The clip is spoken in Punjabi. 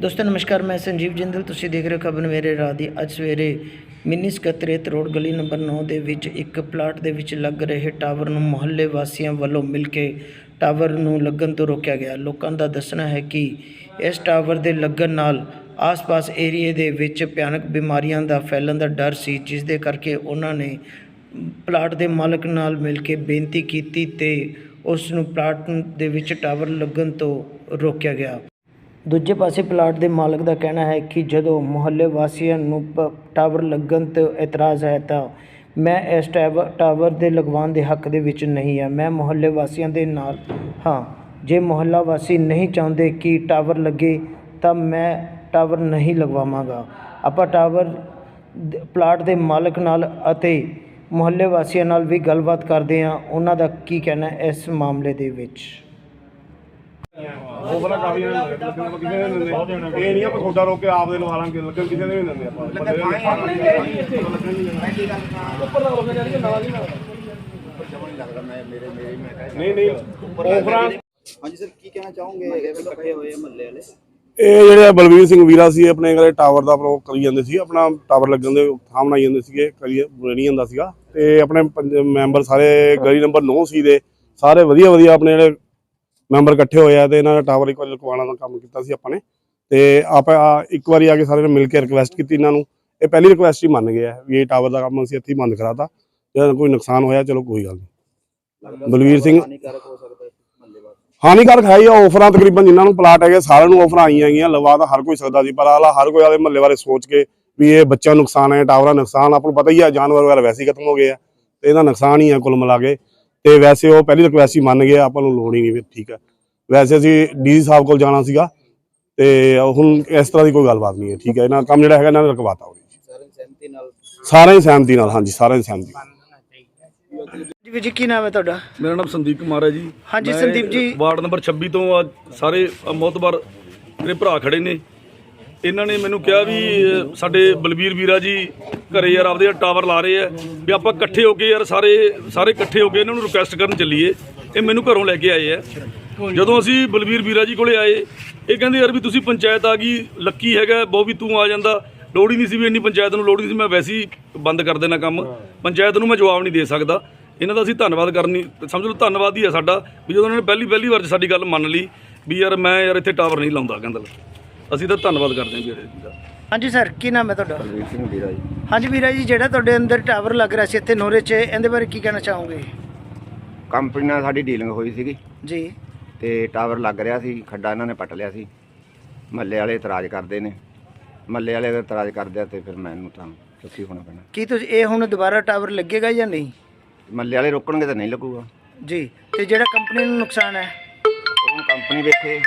ਦੋਸਤੋ, ਨਮਸਕਾਰ, ਮੈਂ ਸੰਜੀਵ ਜਿੰਦਲ। ਤੁਸੀਂ ਦੇਖ ਰਹੇ ਹੋ ਖਬਰ ਮੇਰੇ ਰਾਹ ਦੀ। ਅੱਜ ਸਵੇਰੇ ਮਿੰਨੀ ਸਕੱਤਰੇਤ ਰੋਡ ਗਲੀ ਨੰਬਰ 9 ਦੇ ਵਿੱਚ ਇੱਕ ਪਲਾਟ ਦੇ ਵਿੱਚ ਲੱਗ ਰਹੇ ਟਾਵਰ ਨੂੰ ਮੁਹੱਲੇ ਵਾਸੀਆਂ ਵੱਲੋਂ ਮਿਲ ਕੇ ਟਾਵਰ ਨੂੰ ਲੱਗਣ ਤੋਂ ਰੋਕਿਆ ਗਿਆ। ਲੋਕਾਂ ਦਾ ਦੱਸਣਾ ਹੈ ਕਿ ਇਸ ਟਾਵਰ ਦੇ ਲੱਗਣ ਨਾਲ ਆਸ-ਪਾਸ ਏਰੀਏ ਦੇ ਵਿੱਚ ਭਿਆਨਕ ਬਿਮਾਰੀਆਂ ਦਾ ਫੈਲਣ ਦਾ ਡਰ ਸੀ, ਜਿਸ ਦੇ ਕਰਕੇ ਉਹਨਾਂ ਨੇ ਪਲਾਟ ਦੇ ਮਾਲਕ ਨਾਲ ਮਿਲ ਕੇ ਬੇਨਤੀ ਕੀਤੀ ਤੇ ਉਸ ਨੂੰ ਪਲਾਟ ਦੇ ਵਿੱਚ ਟਾਵਰ ਲੱਗਣ ਤੋਂ ਰੋਕਿਆ ਗਿਆ। ਦੂਜੇ ਪਾਸੇ ਪਲਾਟ ਦੇ ਮਾਲਕ ਦਾ ਕਹਿਣਾ ਹੈ ਕਿ ਜਦੋਂ ਮੁਹੱਲੇ ਵਾਸੀਆਂ ਨੂੰ ਪ- ਟਾਵਰ ਲੱਗਣ ਤੇ ਇਤਰਾਜ਼ ਹੈ ਤਾਂ ਮੈਂ ਇਸ ਟੈਵ, ਟਾਵਰ ਦੇ ਲਗਵਾਉਣ ਦੇ ਹੱਕ ਦੇ ਵਿੱਚ ਨਹੀਂ ਹਾਂ। ਮੈਂ ਮੁਹੱਲੇ ਵਾਸੀਆਂ ਦੇ ਨਾਲ ਹਾਂ। ਜੇ ਮੁਹੱਲਾ ਵਾਸੀ ਨਹੀਂ ਚਾਹੁੰਦੇ ਕਿ ਟਾਵਰ ਲੱਗੇ ਤਾਂ ਮੈਂ ਟਾਵਰ ਨਹੀਂ ਲਗਵਾਵਾਂਗਾ। ਆਪਾਂ ਟਾਵਰ ਪਲਾਟ ਦੇ ਮਾਲਕ ਨਾਲ ਅਤੇ ਮੁਹੱਲੇ ਵਾਸੀਆਂ ਨਾਲ ਵੀ ਗੱਲਬਾਤ ਕਰਦੇ ਹਾਂ। ਉਹਨਾਂ ਦਾ ਕੀ ਕਹਿਣਾ ਇਸ ਮਾਮਲੇ ਦੇ ਵਿੱਚ? ਉਹ ਬਲਾ ਕਾਫੀ ਕਿਸੇ ਨੇ ਨਹੀਂ ਦਿੰਦੇ ਇਹ ਨਹੀਂ ਆਪਾਂ ਤੁਹਾਡਾ ਰੋਕ ਕੇ ਆਪ ਦੇ ਲਵਾ ਲਾਂਗੇ ਲੱਗਣ ਕਿਸੇ ਨੇ ਵੀ ਨਹੀਂ। ਦਿੰਦੇ ਆਪਾਂ ਨਹੀਂ ਨਹੀਂ। ਓਫਰਾਂ ਹਾਂਜੀ ਸਰ ਕੀ ਕਹਿਣਾ ਚਾਹੋਗੇ? ਇਕੱਠੇ ਹੋਏ ਮਹੱਲੇ ਵਾਲੇ? ਇਹ ਜਿਹੜੇ ਬਲਵੀਰ ਸਿੰਘ ਵੀਰਾ ਸੀ ਆਪਣੇ ਘਰੇ ਟਾਵਰ ਦਾ ਪ੍ਰੋ ਕਰੀ ਜਾਂਦੇ ਸੀ ਆਪਣਾ ਟਾਵਰ ਲੱਗਣ ਦੇ ਥਾਂ ਬਣਾਈ ਜਾਂਦੇ ਸੀਗੇ ਕਰੀ ਬਣੀ ਜਾਂਦਾ ਸੀਗਾ। ਤੇ ਆਪਣੇ ਮੈਂਬਰ ਸਾਰੇ ਗਲੀ ਨੰਬਰ 9 ਸੀ ਦੇ ਸਾਰੇ ਵਧੀਆ ਵਧੀਆ ਆਪਣੇ ਜਿਹੜੇ ਮੈਂਬਰ ਇਕੱਠੇ ਹੋਏ ਆ ਤੇ ਇਹਨਾਂ ਨੇ ਟਾਵਰ ਇੱਕ ਵਾਰੀ ਲਗਵਾਉਣ ਦਾ ਕੰਮ ਕੀਤਾ ਸੀ ਆਪਾਂ ਨੇ। ਤੇ ਆਪਾਂ ਇੱਕ ਵਾਰੀ ਆ ਕੇ ਸਾਰੇ ਨੇ ਮਿਲ ਕੇ ਰਿਕਵੈਸਟ ਕੀਤੀ ਇਹਨਾਂ ਨੂੰ। ਇਹ ਪਹਿਲੀ ਰਿਕਵੈਸਟ ਹੀ ਮੰਨ ਗਏ ਆ ਵੀ ਇਹ ਟਾਵਰ ਦਾ ਕੰਮ ਅਸੀਂ ਇੱਥੇ ਹੀ ਬੰਦ ਕਰਾਤਾ। ਜੇ ਕੋਈ ਨੁਕਸਾਨ ਹੋਇਆ ਚਲੋ ਕੋਈ ਗੱਲ ਨਹੀਂ। ਬਲਵੀਰ ਸਿੰਘ ਹਾਨੀਕਾਰਕ ਹੋ ਸਕਦਾ ਹੈ ਮਹੱਲੇ ਵਾਸਤੇ। ਹਾਨੀਕਾਰਕ ਹੈ ਹੀ ਆ ਆਫਰਾਂ ਤਕਰੀਬਨ ਜਿਨ੍ਹਾਂ ਨੂੰ ਪਲਾਟ ਹੈਗੇ ਸਾਰਿਆਂ ਨੂੰ ਆਫਰਾਂ ਆਈਆਂ ਗਈਆਂ ਲਵਾ ਤਾਂ ਹਰ ਕੋਈ ਸਕਦਾ ਸੀ ਪਰ ਆਲਾ ਹਰ ਕੋਈ ਆਲੇ ਮਹੱਲੇ ਬਾਰੇ ਸੋਚ ਕੇ ਵੀ ਇਹ ਬੱਚਿਆਂ ਨੁਕਸਾਨ ਹੈ ਟਾਵਰਾਂ ਨੁਕਸਾਨ ਆਪਾਂ ਨੂੰ ਪਤਾ ਹੀ ਆ ਜਾਨਵਰ ਵਗੈਰਾ ਵੈਸੇ ਹੀ ਖਤਮ ਹੋ ਗਏ ਆ। ਤੇ ਇਹਦਾ ਨੁਕਸਾਨ ਹੀ ਆ ਕੁੱਲ ਮਿਲਾ ਕੇ। ਤੇ ਵੈਸੇ ਉਹ ਪਹਿਲੀ ਰਿਕਵੈਸਟ ਹੀ ਮੰਨ ਗਏ ਆਪਾਂ ਨੂੰ ਲੋੜ ਹੀ ਨਹੀਂ ਵੀ ਠੀਕ ਹੈ ਵੈਸੇ ਅਸੀਂ ਡੀਸੀ ਸਾਹਿਬ ਕੋਲ ਜਾਣਾ ਸੀਗਾ ਤੇ ਹੁਣ ਇਸ ਤਰ੍ਹਾਂ ਦੀ ਕੋਈ ਗੱਲਬਾਤ ਨਹੀਂ ਹੈ ਠੀਕ ਹੈ ਇਹਨਾਂ ਕੰਮ ਜਿਹੜਾ ਹੈਗਾ ਇਹਨਾਂ ਨੇ ਰਕਵਾਤਾ ਹੋਣੀ ਸਹਿਮਤੀ ਨਾਲ। ਸਾਰਿਆਂ ਦੀ ਸਹਿਮਤੀ ਨਾਲ ਹਾਂਜੀ ਸਾਰਿਆਂ ਦੀ ਸਹਿਮਤੀ ਜੀ ਵੀਰ ਜੀ ਕੀ ਨਾਮ ਹੈ ਤੁਹਾਡਾ? ਮੇਰਾ ਨਾਮ ਸੰਦੀਪ ਕੁਮਾਰ ਹੈ ਜੀ। ਹਾਂਜੀ, ਮੈਂ ਸੰਦੀਪ ਜੀ। ਵਾਰਡ ਨੰਬਰ 26 ਤੋਂ ਅੱਜ ਸਾਰੇ ਮੋਤਬਰ ਮੇਰੇ ਭਰਾ ਖੜੇ ਨੇ। ਇਹਨਾਂ ਨੇ ਮੈਨੂੰ ਕਿਹਾ ਵੀ ਅ, ਸਾਡੇ ਬਲਬੀਰ ਵੀਰਾ ਜੀ ਘਰੇ ਯਾਰ ਆਪਦੇ ਟਾਵਰ ਲਾ ਰਹੇ ਆ ਵੀ ਆਪਾਂ ਇਕੱਠੇ ਹੋ ਕੇ ਯਾਰ ਸਾਰੇ ਸਾਰੇ ਇਕੱਠੇ ਹੋ ਕੇ ਇਹਨਾਂ ਨੂੰ ਰਿਕੁਐਸਟ ਕਰਨ ਚੱਲੀਏ। ਇਹ ਮੈਨੂੰ ਘਰੋਂ ਲੈ ਕੇ ਆਏ ਆ। ਜਦੋਂ ਅਸੀਂ ਬਲਬੀਰ ਵੀਰਾ ਜੀ ਕੋਲੇ ਆਏ, ਇਹ ਕਹਿੰਦੇ ਯਾਰ ਵੀ ਤੁਸੀਂ ਪੰਚਾਇਤ ਆ ਗਈ, ਲੱਕੀ ਹੈਗਾ, ਬਹੁ ਵੀ ਤੂੰ ਆ ਜਾਂਦਾ। ਲੋੜ ਹੀ ਨਹੀਂ ਸੀ ਵੀ ਇੰਨੀ ਪੰਚਾਇਤ ਨੂੰ, ਲੋੜ ਨਹੀਂ ਸੀ, ਮੈਂ ਵੈਸੇ ਹੀ ਬੰਦ ਕਰ ਦੇਣਾ ਕੰਮ। ਪੰਚਾਇਤ ਨੂੰ ਮੈਂ ਜਵਾਬ ਨਹੀਂ ਦੇ ਸਕਦਾ। ਇਹਨਾਂ ਦਾ ਅਸੀਂ ਧੰਨਵਾਦ ਕਰਨੀ, ਸਮਝ ਲਓ ਧੰਨਵਾਦ ਹੀ ਆ ਸਾਡਾ, ਵੀ ਜਦੋਂ ਉਹਨਾਂ ਨੇ ਪਹਿਲੀ ਪਹਿਲੀ ਵਾਰ 'ਚ ਸਾਡੀ ਗੱਲ ਮੰਨ ਲਈ, ਵੀ ਯਾਰ ਮੈਂ ਯਾਰ ਇੱਥੇ ਟਾਵਰ ਨਹੀਂ ਲਾਉਂਦਾ, ਕਹਿੰਦਾ ਅਸੀਂ ਤਾਂ ਧੰਨਵਾਦ ਕਰਦੇ ਹਾਂ ਵੀਰੇ ਜੀ ਦਾ ਹਾਂਜੀ ਸਰ ਕੀ ਨਾਮ ਹੈ ਤੁਹਾਡਾ? ਬਲਵੀਰ ਸਿੰਘ ਵੀਰਾ ਜੀ। ਹਾਂਜੀ ਵੀਰਾ ਜੀ ਜਿਹੜਾ ਤੁਹਾਡੇ ਅੰਦਰ ਟਾਵਰ ਲੱਗ ਰਿਹਾ ਸੀ ਇੱਥੇ ਨੋਰੇ 'ਚ ਇਹਦੇ ਬਾਰੇ ਕੀ ਕਹਿਣਾ ਚਾਹੋਗੇ? ਕੰਪਨੀ ਨਾਲ ਸਾਡੀ ਡੀਲਿੰਗ ਹੋਈ ਸੀਗੀ। ਜੀ। ਤੇ ਟਾਵਰ ਲੱਗ ਰਿਹਾ ਸੀ ਖੱਡਾ ਇਹਨਾਂ ਨੇ ਪੱਟ ਲਿਆ ਸੀ। ਮੱਲੇ ਵਾਲੇ ਇਤਰਾਜ਼ ਕਰਦੇ ਨੇ। ਮੱਲੇ ਵਾਲੇ ਅਗਰ ਇਤਰਾਜ਼ ਕਰਦੇ ਆ ਤੇ ਫਿਰ ਮੈਨੂੰ ਤਾਂ ਚੁੱਕੀ ਹੋਣਾ ਪੈਣਾ। ਕੀ ਤੁਸੀਂ ਇਹ ਹੁਣ ਦੁਬਾਰਾ ਟਾਵਰ ਲੱਗੇਗਾ ਜਾਂ ਨਹੀਂ? ਮੱਲੇ ਵਾਲੇ ਰੋਕਣਗੇ ਤਾਂ ਨਹੀਂ ਲੱਗੂਗਾ। ਜੀ ਤੇ ਜਿਹੜਾ ਕੰਪਨੀ ਨੂੰ ਨੁਕਸਾਨ ਹੈ? ਉਹ ਕੰਪਨੀ ਵੇਖੇ।